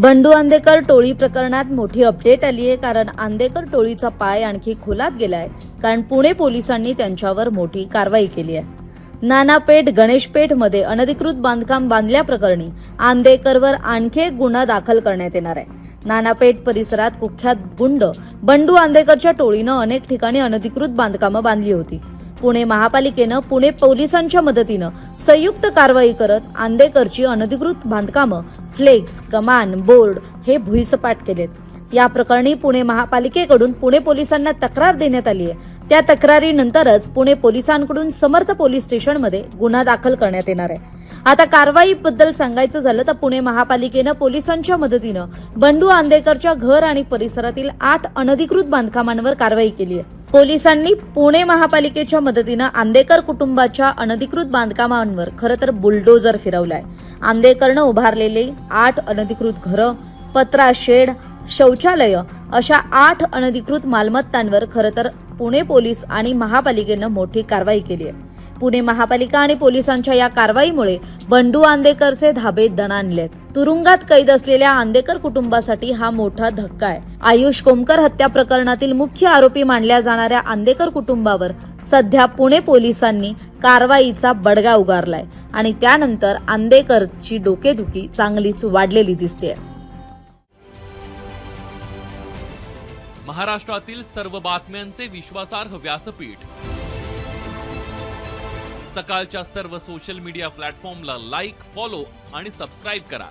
बंडू आंदेकर टोळी प्रकरणात मोठी अपडेट आली आहे कारण आंदेकर टोळीचा पाय आणखी खोलात गेलाय कारण पुणे पोलिसांनी त्यांच्यावर मोठी कारवाई केली आहे. नानापेठ गणेशपेठमध्ये अनधिकृत बांधकाम बांधल्याप्रकरणी आंदेकरवर आणखी एक गुन्हा दाखल करण्यात येणार आहे. नानापेठ परिसरात कुख्यात गुंड बंडू आंदेकरच्या टोळीनं अनेक ठिकाणी अनधिकृत बांधकामं बांधली होती. पुणे महापालिकेनं पुणे पोलिसांच्या मदतीनं संयुक्त कारवाई करत आंदेकरची अनधिकृत बांधकामं फ्लेक्स कमान बोर्ड हे भुईसपाट केलेत. या प्रकरणी पुणे महापालिकेकडून पुणे पोलिसांना तक्रार देण्यात आली आहे. त्या तक्रारीनंतरच पुणे पोलिसांकडून समर्थ पोलीस स्टेशनमध्ये गुन्हा दाखल करण्यात येणार आहे. आता कारवाईबद्दल सांगायचं झालं तर पुणे महापालिकेनं पोलिसांच्या मदतीनं बंडू आंदेकरच्या घर आणि परिसरातील आठ अनधिकृत बांधकामांवर कारवाई केली आहे. पोलिसांनी पुणे महापालिकेच्या मदतीनं आंदेकर कुटुंबाच्या अनधिकृत बांधकामांवर खरं तर बुलडोजर फिरवलाय. आंदेकरनं उभारलेले आठ अनधिकृत घरं पत्रा शेड शौचालय अशा आठ अनधिकृत मालमत्तांवर खरं तर पुणे पोलीस आणि महापालिकेनं मोठी कारवाई केली आहे. पुणे महापालिका आणि पोलिसांच्या या कारवाईमुळे बंडू आंदेकरचे धाबे दणाणलेत. तुरुंगात कैद असलेल्या आंदेकर कुटुंबासाठी हा मोठा धक्का आहे. आयुष कोमकर हत्या प्रकरणातील मुख्य आरोपी मानल्या जाणाऱ्या आंदेकर कुटुंबावर सध्या पुणे पोलिसांनी कारवाईचा बडगा उगारलाय आणि त्यानंतर आंदेकरची डोकेदुखी चांगलीच वाढलेली दिसते महाराष्ट्रातील सर्व बातम्यांचे विश्वासार्ह व्यासपीठ. सकाळच्या सर्व सोशल मीडिया प्लॅटफॉर्मला लाईक फॉलो आणि सबस्क्राईब करा.